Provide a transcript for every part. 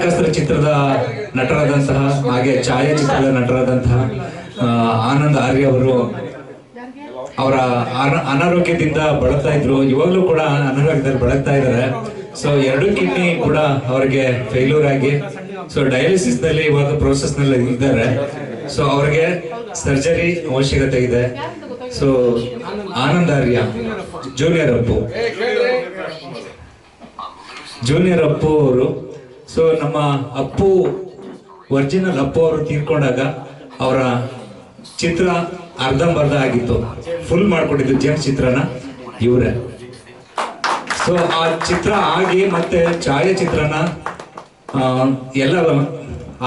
ಕಸ್ತ್ರ ಚಿತ್ರದ ನಟರಾದಂತಹ ಹಾಗೆ ಛಾಯಾಚಿತ್ರದ ನಟರಾದಂತಹ ಆನಂದ್ ಆರ್ಯ ಅವರು ಅವರ ಅನ- ಅನಾರೋಗ್ಯದಿಂದ ಬಳಲ್ತಾ ಇದ್ರು. ಇವಾಗಲೂ ಕೂಡ ಅನಾರೋಗ್ಯದಲ್ಲಿ ಬಳಲ್ತಾ ಇದ್ದಾರೆ ಸೊ ಎರಡು ಕಿಡ್ನಿ ಕೂಡ ಅವರಿಗೆ ಫೇಲ್ಯೂರ್ ಆಗಿ ಸೊ ಡಯಾಲಿಸಿಸ್ನಲ್ಲಿ ಇವಾಗ ಪ್ರೋಸೆಸ್ನಲ್ಲಿ ಇದ್ದಾರೆ. ಸೊ ಅವರಿಗೆ ಸರ್ಜರಿ ಅವಶ್ಯಕತೆ ಇದೆ. So Anand Arya junior Appu. Junior Appu ಅವರು ಸೊ ನಮ್ಮ ಅಪ್ಪು ಒರಿಜಿನಲ್ ಅಪ್ಪು ಅವರು ತೀರ್ಕೊಂಡಾಗ ಅವರ ಚಿತ್ರ ಅರ್ಧಂಬರ್ಧ ಆಗಿತ್ತು. ಫುಲ್ ಮಾಡ್ಕೊಂಡಿದ್ದು ಜೇಮ್ಸ್ ಚಿತ್ರನ, ಇವರೇ. ಸೊ ಆ ಚಿತ್ರ ಆಗಿ ಮತ್ತೆ ಛಾಯಾಚಿತ್ರನ ಎಲ್ಲ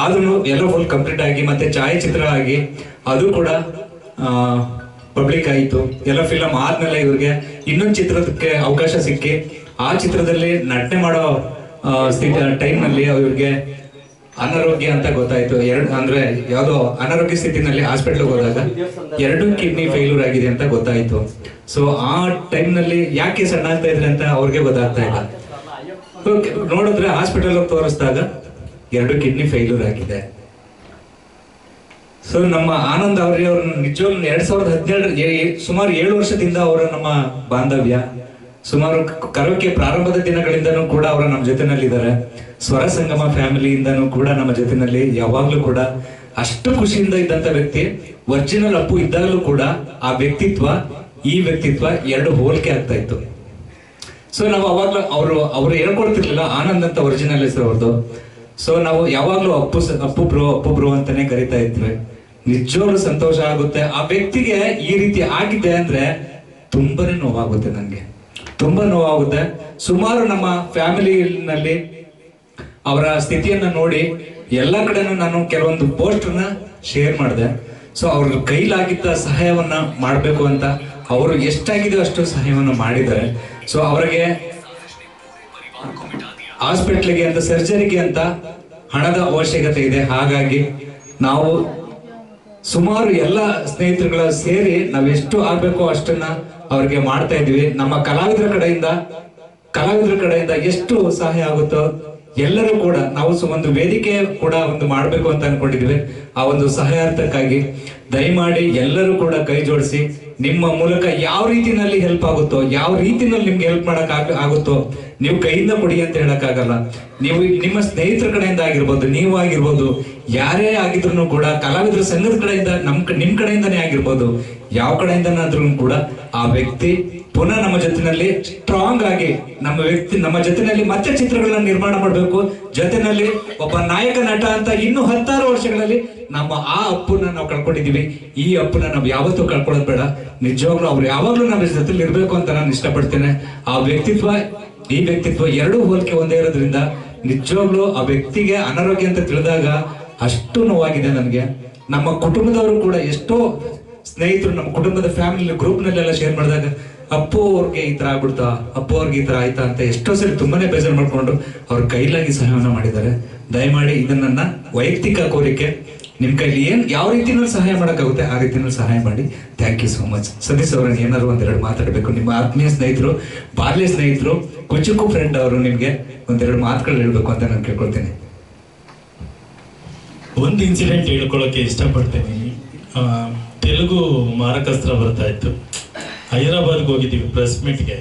ಆದ್ರೂ ಎಲ್ಲ ಫುಲ್ ಕಂಪ್ಲೀಟ್ ಆಗಿ ಮತ್ತೆ ಛಾಯಾಚಿತ್ರ ಆಗಿ ಅದು ಕೂಡ ಪಬ್ಲಿಕ್ ಆಯಿತು. ಎಲ್ಲ ಫಿಲಮ್ ಆದ್ಮೇಲೆ ಇವ್ರಿಗೆ ಇನ್ನೊಂದು ಚಿತ್ರಕ್ಕೆ ಅವಕಾಶ ಸಿಕ್ಕಿ, ಆ ಚಿತ್ರದಲ್ಲಿ ನಟನೆ ಮಾಡೋ ಟೈಮ್ನಲ್ಲಿ ಅವ್ರಿಗೆ ಅನಾರೋಗ್ಯ ಅಂತ ಗೊತ್ತಾಯ್ತು. ಎರಡು, ಅಂದ್ರೆ ಯಾವುದೋ ಅನಾರೋಗ್ಯ ಸ್ಥಿತಿನಲ್ಲಿ ಹಾಸ್ಪಿಟ್ಲ್ಗೆ ಹೋದಾಗ ಎರಡು ಕಿಡ್ನಿ ಫೇಲ್ಯೂರ್ ಆಗಿದೆ ಅಂತ ಗೊತ್ತಾಯ್ತು. ಸೊ ಆ ಟೈಮ್ನಲ್ಲಿ ಯಾಕೆ ಸಣ್ಣ ಆಗ್ತಾ ಇದ್ರೆ ಅಂತ ಅವ್ರಿಗೆ ಗೊತ್ತಾಗ್ತಾ ಇಲ್ಲ. ನೋಡಿದ್ರೆ ಹಾಸ್ಪಿಟಲ್ ತೋರಿಸಿದಾಗ ಎರಡು ಕಿಡ್ನಿ ಫೇಲ್ಯೂರ್ ಆಗಿದೆ. ಸೊ ನಮ್ಮ ಆನಂದ್ ಅವ್ರಿ ಅವ್ರ ನಿಜವಾಗ್ಲೂ ಎರಡ್ ಸಾವಿರದ ಹದಿನೇಳು ಸುಮಾರು ಏಳು ವರ್ಷದಿಂದ ಅವರ ನಮ್ಮ ಬಾಂಧವ್ಯ. ಸುಮಾರು ಕರೋಕೆ ಪ್ರಾರಂಭದ ದಿನಗಳಿಂದನೂ ಕೂಡ ಅವರು ನಮ್ಮ ಜೊತೆನಲ್ಲಿದ್ದಾರೆ. ಸ್ವರ ಸಂಗಮ ಫ್ಯಾಮಿಲಿಯಿಂದನೂ ಕೂಡ ನಮ್ಮ ಜೊತೆನಲ್ಲಿ ಯಾವಾಗಲೂ ಕೂಡ. ಅಷ್ಟು ಖುಷಿಯಿಂದ ಇದ್ದಂತ ವ್ಯಕ್ತಿ, ಒರಿಜಿನಲ್ ಅಪ್ಪು ಇದ್ದಾಗಲೂ ಕೂಡ ಆ ವ್ಯಕ್ತಿತ್ವ, ಈ ವ್ಯಕ್ತಿತ್ವ ಎರಡು ಹೋಲಿಕೆ ಆಗ್ತಾ ಇತ್ತು. ಸೊ ನಾವು ಅವಾಗಲೂ ಅವರು ಅವರು ಹೇಳ್ಕೊಡ್ತಿರ್ಲಿಲ್ಲ ಆನಂದ್ ಅಂತ ಒರಿಜಿನಲ್ ಹೆಸರು ಅವ್ರದ್ದು ಸೊ ನಾವು ಯಾವಾಗಲೂ ಅಪ್ಪು ಅಪ್ಪು ಬ್ರೋ ಅಪ್ಪು ಬ್ರೋ ಅಂತಾನೆ ಕರಿತಾ ಇದ್ವಿ. ನಿಜವಾಗ್ಲೂ ಸಂತೋಷ ಆಗುತ್ತೆ. ಆ ವ್ಯಕ್ತಿಗೆ ಈ ರೀತಿ ಆಗಿದೆ ಅಂದ್ರೆ ತುಂಬಾನೇ ನೋವಾಗುತ್ತೆ ನನಗೆ ತುಂಬಾ ನೋವಾಗುತ್ತೆ. ಸುಮಾರು ನಮ್ಮ ಫ್ಯಾಮಿಲಿನಲ್ಲಿ ಅವರ ಸ್ಥಿತಿಯನ್ನ ನೋಡಿ ಎಲ್ಲ ಕಡೆನೂ ನಾನು ಕೆಲವೊಂದು ಪೋಸ್ಟರ್ನ ಶೇರ್ ಮಾಡಿದೆ. ಸೊ, ಅವ್ರ ಕೈಲಾಗಿದ್ದ ಸಹಾಯವನ್ನ ಮಾಡಬೇಕು ಅಂತ ಅವರು ಎಷ್ಟಾಗಿದೆಯೋ ಅಷ್ಟು ಸಹಾಯವನ್ನು ಮಾಡಿದ್ದಾರೆ. ಸೊ, ಅವರಿಗೆ ಹಾಸ್ಪಿಟ್ಲಿಗೆ ಅಂತ, ಸರ್ಜರಿಗೆ ಅಂತ ಹಣದ ಅವಶ್ಯಕತೆ ಇದೆ. ಹಾಗಾಗಿ ನಾವು ಸುಮಾರು ಎಲ್ಲ ಸ್ನೇಹಿತರುಗಳ ಸೇರಿ ನಾವೆಷ್ಟು ಆಗಬೇಕೋ ಅಷ್ಟನ್ನ ಅವ್ರಿಗೆ ಮಾಡ್ತಾ ಇದ್ವಿ. ನಮ್ಮ ಕಲಾವಿದರ ಕಡೆಯಿಂದ ಕಲಾವಿದರ ಕಡೆಯಿಂದ ಎಷ್ಟು ಸಹಾಯ ಆಗುತ್ತೋ ಎಲ್ಲರೂ ಕೂಡ ನಾವು ಒಂದು ವೇದಿಕೆ ಕೂಡ ಒಂದು ಮಾಡಬೇಕು ಅಂತ ಅನ್ಕೊಂಡಿದ್ವಿ. ಆ ಒಂದು ಸಹಾಯಾರ್ಥಕ್ಕಾಗಿ ದಯಮಾಡಿ ಎಲ್ಲರೂ ಕೂಡ ಕೈ ಜೋಡಿಸಿ ನಿಮ್ಮ ಮೂಲಕ ಯಾವ ರೀತಿನಲ್ಲಿ ಹೆಲ್ಪ್ ಆಗುತ್ತೋ, ಯಾವ ರೀತಿನಲ್ಲಿ ನಿಮ್ಗೆ ಹೆಲ್ಪ್ ಮಾಡಕ್ ಆಗುತ್ತೋ ನೀವು ಕೈಯಿಂದ ಕೊಡಿ ಅಂತ ಹೇಳಕ್ಕಾಗಲ್ಲ. ನೀವು ನಿಮ್ಮ ಸ್ನೇಹಿತರ ಕಡೆಯಿಂದ ಆಗಿರ್ಬೋದು, ನೀವು ಆಗಿರ್ಬೋದು, ಯಾರೇ ಆಗಿದ್ರು ಕೂಡ ಕಲಾವಿದರ ಸಂಘದ ಕಡೆಯಿಂದ, ನಮ್ ನಿಮ್ ಕಡೆಯಿಂದನೇ ಆಗಿರ್ಬೋದು, ಯಾವ ಕಡೆಯಿಂದನಾದ್ರೂ ಕೂಡ ಆ ವ್ಯಕ್ತಿ ಪುನಃ ನಮ್ಮ ಜೊತೆನಲ್ಲಿ ಸ್ಟ್ರಾಂಗ್ ಆಗಿ ನಮ್ಮ ವ್ಯಕ್ತಿ, ನಮ್ಮ ಜೊತೆನಲ್ಲಿ ಮತ್ತೆ ಚಿತ್ರಗಳನ್ನ ನಿರ್ಮಾಣ ಮಾಡಬೇಕು. ಜೊತೆನಲ್ಲಿ ಒಬ್ಬ ನಾಯಕ ನಟ ಅಂತ ಇನ್ನು ಹತ್ತಾರು ವರ್ಷಗಳಲ್ಲಿ ನಮ್ಮ ಆ ಅಪ್ಪನ ನಾವು ಕಳ್ಕೊಂಡಿದೀವಿ ಈ ಅಪ್ಪನ ನಾವು ಯಾವತ್ತೂ ಕಳ್ಕೊಳ್ಳೋದು ಬೇಡ. ನಿಜವಾಗ್ಲೂ ಅವ್ರು ಯಾವಾಗ್ಲೂ ನಮ್ಮ ಜೊತೆಲಿ ಇರಬೇಕು ಅಂತ ನಾನು ಇಷ್ಟಪಡ್ತೇನೆ. ಆ ವ್ಯಕ್ತಿತ್ವ, ಈ ವ್ಯಕ್ತಿತ್ವ ಎರಡೂ ಹೋಲಿಕೆ ಒಂದೇ ಇರೋದ್ರಿಂದ ನಿಜವಾಗ್ಲೂ ಆ ವ್ಯಕ್ತಿಗೆ ಅನಾರೋಗ್ಯ ಅಂತ ತಿಳಿದಾಗ ಅಷ್ಟು ನೋವಾಗಿದೆ ನನಗೆ. ನಮ್ಮ ಕುಟುಂಬದವರು ಕೂಡ ಎಷ್ಟೋ ಸ್ನೇಹಿತರು ನಮ್ಮ ಕುಟುಂಬದ ಫ್ಯಾಮಿಲಿ ಗ್ರೂಪ್ ನಲ್ಲೆಲ್ಲ ಶೇರ್ ಮಾಡಿದಾಗ ಅಪ್ಪು ಅವ್ರಿಗೆ ಈ ತರ ಆಗ್ಬಿಡ್ತಾ, ಅಪ್ಪು ಅವ್ರಿಗೆ ಈ ತರ ಆಯ್ತಾ ಅಂತ ಎಷ್ಟೋ ಸರಿ ತುಂಬಾನೇ ಬೇಜಾರು ಮಾಡ್ಕೊಂಡು ಅವ್ರ ಕೈಲಾಗಿ ಸಹಾಯವನ್ನ ಮಾಡಿದ್ದಾರೆ. ದಯಮಾಡಿ ಇದನ್ನ ನನ್ನ ವೈಯಕ್ತಿಕ ಕೋರಿಕೆ, ನಿಮ್ ಕೈಲಿ ಏನ್ ಯಾವ ರೀತಿನಲ್ಲಿ ಸಹಾಯ ಮಾಡೋಕ್ಕಾಗುತ್ತೆ ಆ ರೀತಿನಲ್ಲಿ ಸಹಾಯ ಮಾಡಿ. Thank you so much Satish ಅವ್ರನ್ನ ಏನಾದ್ರು ಒಂದೆರಡು ಮಾತಾಡಬೇಕು. ನಿಮ್ಮ ಆತ್ಮೀಯ ಸ್ನೇಹಿತರು, ಬಾಲ್ಯ ಸ್ನೇಹಿತರು, ಕುಚುಕು ಫ್ರೆಂಡ್ ಅವರು ನಿಮ್ಗೆ ಒಂದೆರಡು ಮಾತುಗಳು ಹೇಳ್ಬೇಕು ಅಂತ ನಾನು ಕೇಳ್ಕೊಳ್ತೇನೆ. ಒಂದು ಇನ್ಸಿಡೆಂಟ್ ಹೇಳ್ಕೊಳ್ಳೋಕೆ ಇಷ್ಟಪಡ್ತೇನೆ. ತೆಲುಗು ಮಾರಕಾಸ್ತ್ರ ಬರ್ತಾ ಇತ್ತು. ಹೈದರಾಬಾದ್ಗೆ ಹೋಗಿದ್ದೀವಿ ಪ್ರೆಸ್ ಮೀಟ್ಗೆ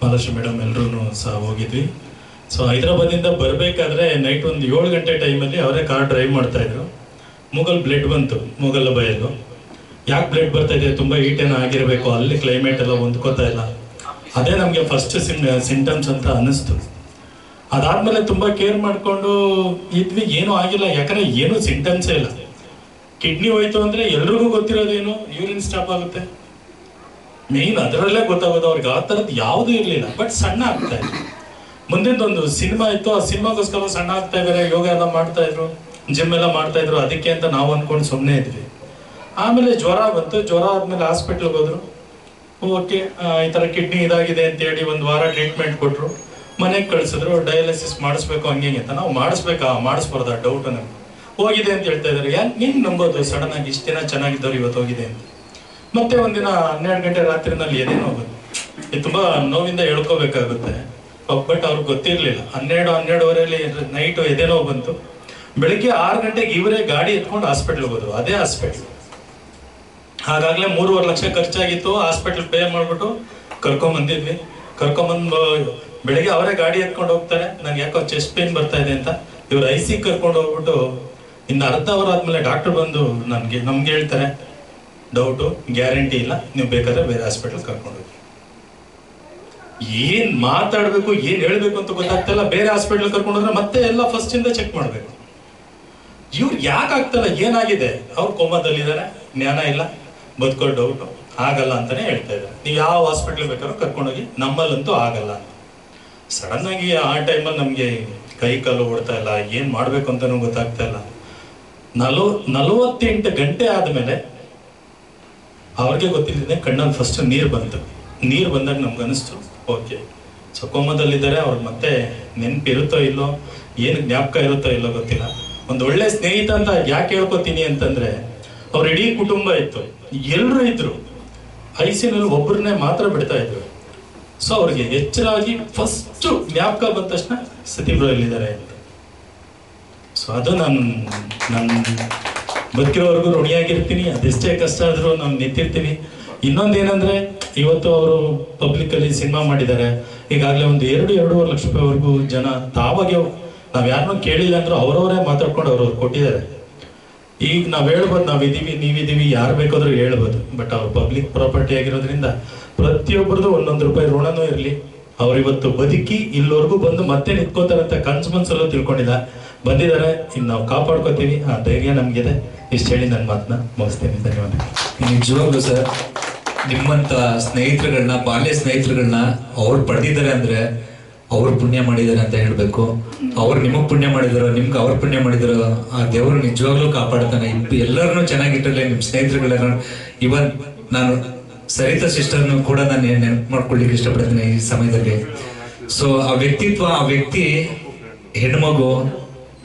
ಬಾಲಶ್ರೀ ಮೇಡಮ್ ಎಲ್ಲರೂ ಸಹ ಹೋಗಿದ್ವಿ. ಸೊ ಹೈದರಾಬಾದಿಂದ ಬರಬೇಕಾದ್ರೆ ನೈಟ್ ಒಂದು ಏಳು ಗಂಟೆ ಟೈಮಲ್ಲಿ ಅವರೇ ಕಾರ್ ಡ್ರೈವ್ ಮಾಡ್ತಾ ಇದ್ರು. ಮೂಗಲ್ ಬ್ಲಡ್ ಬಂತು ಮುಗಲ ಬಯಲು ಯಾಕೆ ಬ್ಲಡ್ ಬರ್ತಾಯಿದೆ ತುಂಬ ಏನೋ ಆಗಿರಬೇಕು, ಅಲ್ಲಿ ಕ್ಲೈಮೇಟ್ ಎಲ್ಲ ಹೊಂದ್ಕೋತಾ ಇಲ್ಲ. ಅದೇ ನಮಗೆ ಫಸ್ಟ್ ಸಿಮ್ ಸಿಂಟಮ್ಸ್ ಅಂತ ಅನ್ನಿಸ್ತು. ಅದಾದ್ಮೇಲೆ ತುಂಬಾ ಕೇರ್ ಮಾಡ್ಕೊಂಡು ಇದ್ವಿ, ಏನೂ ಆಗಿಲ್ಲ. ಯಾಕಂದ್ರೆ ಏನು ಸಿಂಟಮ್ಸೇ ಇಲ್ಲ. ಕಿಡ್ನಿ ಹೋಯ್ತು ಅಂದ್ರೆ ಎಲ್ರಿಗೂ ಗೊತ್ತಿರೋದೇನು? ಯೂರಿನ್ ಸ್ಟಾಪ್ ಆಗುತ್ತೆ. ಮೇನ್ ಅದರಲ್ಲೇ ಗೊತ್ತಾಗೋದು ಅವ್ರಿಗೆ ಆ ಥರದ್ದು ಯಾವುದೂ ಇರಲಿಲ್ಲ ಬಟ್ ಸಣ್ಣ ಆಗ್ತಾ ಇತ್ತು ಮುಂದಿನದೊಂದು ಸಿನಿಮಾ ಇತ್ತು, ಆ ಸಿನಿಮಾಗೋಸ್ಕರ ಸಣ್ಣ ಆಗ್ತಾ ಇದ್ದಾರೆ, ಯೋಗ ಎಲ್ಲ ಮಾಡ್ತಾ ಇದ್ರು ಜಿಮ್ ಎಲ್ಲ ಮಾಡ್ತಾ ಇದ್ರು, ಅದಕ್ಕೆ ಅಂತ ನಾವು ಅಂದ್ಕೊಂಡು ಸುಮ್ಮನೆ ಇದ್ವಿ. ಆಮೇಲೆ ಜ್ವರ ಬಂತು, ಜ್ವರ ಆದ್ಮೇಲೆ ಹಾಸ್ಪಿಟ್ಲ್ಗೆ ಹೋದ್ರು. ಓಕೆ ಈ ಥರ ಕಿಡ್ನಿ ಇದಾಗಿದೆ ಅಂತ ಹೇಳಿ ಒಂದು ವಾರ ಟ್ರೀಟ್ಮೆಂಟ್ ಕೊಟ್ಟರು ಮನೆಗೆ ಕಳಿಸಿದ್ರು ಡಯಾಲಿಸಿಸ್ ಮಾಡಿಸ್ಬೇಕು, ಹಿಂಗೆ ಅಂತ. ನಾವು ಮಾಡಿಸ್ಬೇಕಾ, ಮಾಡಿಸ್ಬಾರ್ದ ಡೌಟ್ ನಮ್ಗೆ? ಹೋಗಿದೆ ಅಂತ ಹೇಳ್ತಾ ಇದ್ದಾರೆ. ಯಾಕೆ ನೀನು ನಂಬೋದು? ಸಡನ್ ಆಗಿ ಇಷ್ಟು ದಿನ ಚೆನ್ನಾಗಿದ್ದವ್ರು ಇವತ್ತು ಹೋಗಿದೆ ಅಂತ. ಮತ್ತೆ ಒಂದಿನ ಹನ್ನೆರಡು ಗಂಟೆ ರಾತ್ರಿನಲ್ಲಿ ಎದೇನೋ ಹೋಗುತ್ತೆ ಇದು ತುಂಬಾ ನೋವಿಂದ ಹೇಳ್ಕೋಬೇಕಾಗುತ್ತೆ ಬಟ್ ಅವ್ರಿಗೆ ಗೊತ್ತಿರಲಿಲ್ಲ. ಹನ್ನೆರಡು, ಹನ್ನೆರಡುವರೆಯಲ್ಲಿ ನೈಟು ಎದೇನೋ ಬಂತು. ಬೆಳಿಗ್ಗೆ ಆರು ಗಂಟೆಗೆ ಇವರೇ ಗಾಡಿ ಎತ್ಕೊಂಡು ಹಾಸ್ಪಿಟ್ಲ್ಗೆ ಹೋದ್ರು. ಅದೇ ಹಾಸ್ಪಿಟ್ಲ್. ಹಾಗಾಗ್ಲೇ ಮೂರುವರೆ ಲಕ್ಷ ಖರ್ಚಾಗಿತ್ತು. ಹಾಸ್ಪಿಟ್ಲ್ ಪೇ ಮಾಡಿಬಿಟ್ಟು ಕರ್ಕೊಂಡ್ ಬಂದಿದ್ವಿ ಕರ್ಕೊಂಬಂದು ಬೆಳಿಗ್ಗೆ ಅವರೇ ಗಾಡಿ ಎತ್ಕೊಂಡು ಹೋಗ್ತಾರೆ. ನಂಗೆ ಯಾಕೋ ಚೆಸ್ಟ್ ಪೇನ್ ಬರ್ತಾ ಇದೆ ಅಂತ. ಇವ್ರು ಐ ಸಿ ಕರ್ಕೊಂಡು ಹೋಗ್ಬಿಟ್ಟು ಇನ್ನು ಅರ್ಧ ಅವರ್ ಆದ್ಮೇಲೆ ಡಾಕ್ಟರ್ ಬಂದು ನನಗೆ, ನಮ್ಗೆ ಹೇಳ್ತಾರೆ. ಡೌಟು ಗ್ಯಾರಂಟಿ ಇಲ್ಲ. ನೀವು ಬೇಕಾದ್ರೆ ಬೇರೆ ಹಾಸ್ಪಿಟಲ್ ಕರ್ಕೊಂಡು ಹೋಗಿ ಏನ್ ಮಾತಾಡಬೇಕು, ಏನ್ ಹೇಳ್ಬೇಕು ಅಂತ ಗೊತ್ತಾಗ್ತಲ್ಲ ಬೇರೆ ಹಾಸ್ಪಿಟಲ್ ಕರ್ಕೊಂಡು ಹೋದ್ರೆ ಮತ್ತೆ ಎಲ್ಲ ಫಸ್ಟ್ ಇಂದ ಚೆಕ್ ಮಾಡಬೇಕು. ಇವ್ರು ಯಾಕೆ ಆಗ್ತಲ್ಲ ಏನಾಗಿದೆ? ಅವ್ರು ಇದ್ದಾರೆ ಜ್ಞಾನ ಇಲ್ಲ. ಬದುಕೋ ಡೌಟು ಆಗಲ್ಲ ಅಂತಾನೆ ಹೇಳ್ತಾ ಇದ್ದಾರೆ. ನೀವು ಯಾವ ಹಾಸ್ಪಿಟ್ಲ್ ಬೇಕಾದ್ರೂ ಕರ್ಕೊಂಡೋಗಿ ನಮ್ಮಲ್ಲಂತೂ ಆಗಲ್ಲ ಸಡನ್ ಆಗಿ ಆ ಟೈಮಲ್ಲಿ ನಮಗೆ ಕೈ ಕಾಲು ಓಡ್ತಾ ಇಲ್ಲ. ಏನು ಮಾಡಬೇಕು ಅಂತಲೂ ಗೊತ್ತಾಗ್ತಾ ಇಲ್ಲ. ನಲವ ನಲವತ್ತೆಂಟು ಗಂಟೆ ಆದ್ಮೇಲೆ ಅವ್ರಿಗೆ ಗೊತ್ತಿಲ್ಲದೆ ಕಣ್ಣಲ್ಲಿ ಫಸ್ಟ್ ನೀರು ಬಂತು. ನೀರು ಬಂದಾಗ ನಮ್ಗೆ ಅನಿಸ್ತು, ಓಕೆ. ಸೊ ಕೋಮದಲ್ಲಿದ್ದಾರೆ, ಅವ್ರಿಗೆ ಮತ್ತೆ ನೆನಪಿರುತ್ತೋ ಇಲ್ಲೋ, ಏನು ಜ್ಞಾಪಕ ಇರುತ್ತೋ ಇಲ್ಲೋ ಗೊತ್ತಿಲ್ಲ. ಒಂದು ಒಳ್ಳೆ ಸ್ನೇಹಿತ ಅಂತ ಯಾಕೆ ಹೇಳ್ಕೊತೀನಿ ಅಂತಂದ್ರೆ, ಅವ್ರ ಇಡೀ ಕುಟುಂಬ ಇತ್ತು. ಎಲ್ಲರೂ ಇದ್ರು. ಐಸಿನಲ್ಲಿ ಒಬ್ಬರನ್ನೇ ಮಾತ್ರ ಬಿಡ್ತಾ ಇದ್ರು. ಸೊ ಅವ್ರಿಗೆ ಹೆಚ್ಚರಾಗಿ ಫಸ್ಟ್ ಜ್ಞಾಪಕ ಬಂದ ತಕ್ಷಣ ಸತೀಬ್ರು ಎಲ್ಲಿದ್ದಾರೆ ಅಂತ. ಸೊ ಅದು ನಾನು ನನ್ನ ಬದುಕಿರೋವರೆಗೂ ಋಣಿಯಾಗಿರ್ತೀನಿ. ಅದೆಷ್ಟೇ ಕಷ್ಟ ಆದರೂ ನಾವು ಇನ್ನೊಂದು ಇನ್ನೊಂದೇನಂದ್ರೆ, ಇವತ್ತು ಅವರು ಪಬ್ಲಿಕ್ ಅಲ್ಲಿ ಸಿನಿಮಾ ಮಾಡಿದ್ದಾರೆ. ಈಗಾಗಲೇ ಒಂದು ಎರಡು, ಎರಡೂವರೆ ಲಕ್ಷ ರೂಪಾಯಿವರೆಗೂ ಜನ ತಾವಾಗೆ ನಾವು ಯಾರನ್ನೂ ಕೇಳಿಲ್ಲ ಅಂದ್ರೂ ಅವರವರೇ ಮಾತಾಡ್ಕೊಂಡು ಅವ್ರವ್ರು ಕೊಟ್ಟಿದ್ದಾರೆ. ಈಗ ನಾವು ಹೇಳ್ಬೋದು ನಾವಿದ್ದೀವಿ ನೀವಿದ್ದೀವಿ ಯಾರು ಬೇಕಾದ್ರೂ ಹೇಳ್ಬೋದು. ಬಟ್ ಅವ್ರು ಪಬ್ಲಿಕ್ ಪ್ರಾಪರ್ಟಿ ಆಗಿರೋದ್ರಿಂದ ಪ್ರತಿಯೊಬ್ಬರದು ಒಂದೊಂದು ರೂಪಾಯಿ ಋಣನೂ ಇರಲಿ. ಅವ್ರು ಇವತ್ತು ಬದುಕಿ ಇಲ್ಲಿವರೆಗೂ ಬಂದು ಮತ್ತೆ ನಿಂತ್ಕೋತಾರಂತ ಕನ್ಸು ಮನ್ಸಲ್ಲೂ ತಿಳ್ಕೊಂಡಿಲ್ಲ. ಬಂದಿದ್ದಾರೆ. ಇನ್ನು ನಾವು ಕಾಪಾಡ್ಕೋತೀವಿ. ಆ ಧೈರ್ಯ ನಮಗಿದೆ. ಇಷ್ಟು ಹೇಳಿ ನನ್ನ ಮಾತನ್ನ ಮುಗಿಸ್ತೇನೆ. ಧನ್ಯವಾದ ನಿಜವಾಗ್ಲು ಸರ್, ನಿಮ್ಮಂತ ಸ್ನೇಹಿತರುಗಳನ್ನ ಬಾಲ್ಯ ಸ್ನೇಹಿತರುಗಳನ್ನ ಅವ್ರು ಪಡೆದಿದ್ದಾರೆ ಅಂದ್ರೆ ಅವ್ರು ಪುಣ್ಯ ಮಾಡಿದ್ದಾರೆ ಅಂತ ಹೇಳಬೇಕು. ಅವ್ರು ನಿಮಗೆ ಪುಣ್ಯ ಮಾಡಿದಾರೋ, ನಿಮ್ಗೆ ಅವ್ರು ಪುಣ್ಯ ಮಾಡಿದಾರೋ, ಆ ದೇವರು ನಿಜವಾಗ್ಲೂ ಕಾಪಾಡ್ತಾನೆ. ಇಬ್ಬ ಎಲ್ಲರನ್ನೂ ಚೆನ್ನಾಗಿಟ್ಟರೆ ನಿಮ್ಮ ಸ್ನೇಹಿತರುಗಳೆಲ್ಲ ಇವನ್ ನಾನು ಸರಿತಾ ಸಿಸ್ಟರ್ನು ಕೂಡ ನಾನು ನೆನಪು ಮಾಡ್ಕೊಳ್ಳಿಕ್ಕೆ ಇಷ್ಟಪಡ್ತೀನಿ ಈ ಸಮಯದಲ್ಲಿ. ಸೊ ಆ ವ್ಯಕ್ತಿತ್ವ, ಆ ವ್ಯಕ್ತಿ ಹೆಣ್ಮಗು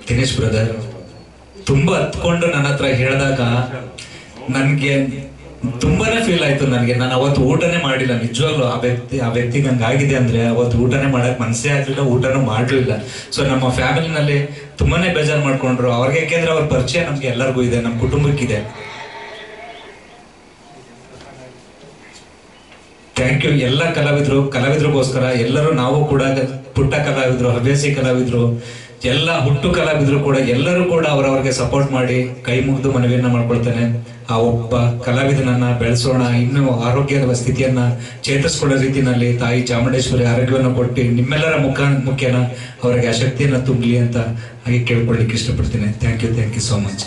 ದಿನೇಶ್ ಬ್ರದರ್, ತುಂಬಾ ಹತ್ಕೊಂಡು ನನ್ನ ಹತ್ರ ಹೇಳಿದಾಗ ನನ್ಗೆ ತುಂಬಾನೇ ಫೀಲ್ ಆಯ್ತು ನನಗೆ. ನಾನು ಅವತ್ತು ಊಟನೇ ಮಾಡಿಲ್ಲ. ನಿಜವಾಗ್ಲೂ ಆ ವ್ಯಕ್ತಿ ಆ ವ್ಯಕ್ತಿ ನಂಗಾಗಿದೆ ಅಂದ್ರೆ ಅವತ್ತು ಊಟನೇ ಮಾಡಕ್ ಮನಸ್ಸೇ ಆಗ್ಲಿಲ್ಲ, ಊಟನೂ ಮಾಡ್ಲಿಲ್ಲ. ಸೊ ನಮ್ಮ ಫ್ಯಾಮಿಲಿನಲ್ಲಿ ತುಂಬಾನೇ ಬೇಜಾರು ಮಾಡ್ಕೊಂಡ್ರು. ಅವ್ರಿಗೆ ಯಾಕೆಂದ್ರೆ ಅವ್ರ ಪರಿಚಯ ನಮ್ಗೆ ಎಲ್ಲರಿಗೂ ಇದೆ ನಮ್ಮ ಕುಟುಂಬಕ್ಕಿದೆ. ಥ್ಯಾಂಕ್ ಯು ಎಲ್ಲ ಕಲಾವಿದ್ರು ಕಲಾವಿದ್ರಿಗೋಸ್ಕರ ಎಲ್ಲರೂ ನಾವು ಕೂಡ ಪುಟ್ಟ ಕಲಾವಿದ್ರು, ಹವ್ಯಾಸಿ ಕಲಾವಿದ್ರು. ಎಲ್ಲ ಹುಟ್ಟು ಕಲಾವಿದರು ಕೂಡ ಎಲ್ಲರೂ ಕೂಡ ಅವರವ್ರಿಗೆ ಸಪೋರ್ಟ್ ಮಾಡಿ ಕೈ ಮುಗಿದು ಮನವಿಯನ್ನ ಮಾಡ್ಕೊಳ್ತೇನೆ. ಆ ಒಬ್ಬ ಕಲಾವಿದನನ್ನ ಬೆಳೆಸೋಣ, ಇನ್ನೂ ಆರೋಗ್ಯದ ಸ್ಥಿತಿಯನ್ನ ಚೇತರಿಸ್ಕೊಳ್ಳೋ ರೀತಿನಲ್ಲಿ ತಾಯಿ ಚಾಮುಂಡೇಶ್ವರಿ ಆರೋಗ್ಯವನ್ನು ಕೊಟ್ಟು ನಿಮ್ಮೆಲ್ಲರ ಮುಖ ಮುಖ್ಯನ ಅವರಿಗೆ ಆ ಶಕ್ತಿಯನ್ನ ತುಂಬಲಿ ಅಂತ ಹಾಗೆ ಕೇಳ್ಕೊಳ್ಳಿಕ್ಕೆ ಇಷ್ಟಪಡ್ತೀನಿ. Thank you thank you so much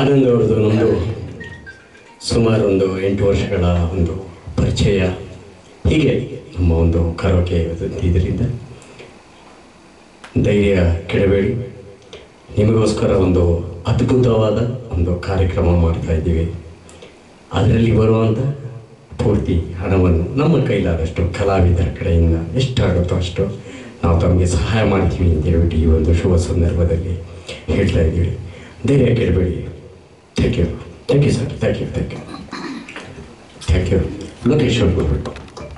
Anand ಅವರದು ಒಂದು ಸುಮಾರು ಒಂದು ಎಂಟು ವರ್ಷಗಳ ಒಂದು ಪರಿಚಯ. ಹೀಗೆ ನಮ್ಮ ಒಂದು ಕರೋಕೆ ಇದರಿಂದ ಧೈರ್ಯ ಕೆಡಬೇಡಿ ನಿಮಗೋಸ್ಕರ ಒಂದು ಅದ್ಭುತವಾದ ಒಂದು ಕಾರ್ಯಕ್ರಮ ಮಾಡ್ತಾ ಇದ್ದೀವಿ. ಅದರಲ್ಲಿ ಬರುವಂಥ ಪೂರ್ತಿ ಹಣವನ್ನು ನಮ್ಮ ಕೈಲಾದಷ್ಟು ಕಲಾವಿದರ ಕಡೆಯಿಂದ ಎಷ್ಟಾಗುತ್ತೋ ಅಷ್ಟು ನಾವು ತಮಗೆ ಸಹಾಯ ಮಾಡ್ತೀವಿ ಅಂತ ಹೇಳ್ಬಿಟ್ಟು ಈ ಒಂದು ಶುಭ ಸಂದರ್ಭದಲ್ಲಿ ಹೇಳ್ತಾ ಇದ್ದೀವಿ. ಧೈರ್ಯ ಕೆಡಬೇಡಿ thank you thank you sir thank you thank you thank you location ಅವ್ರು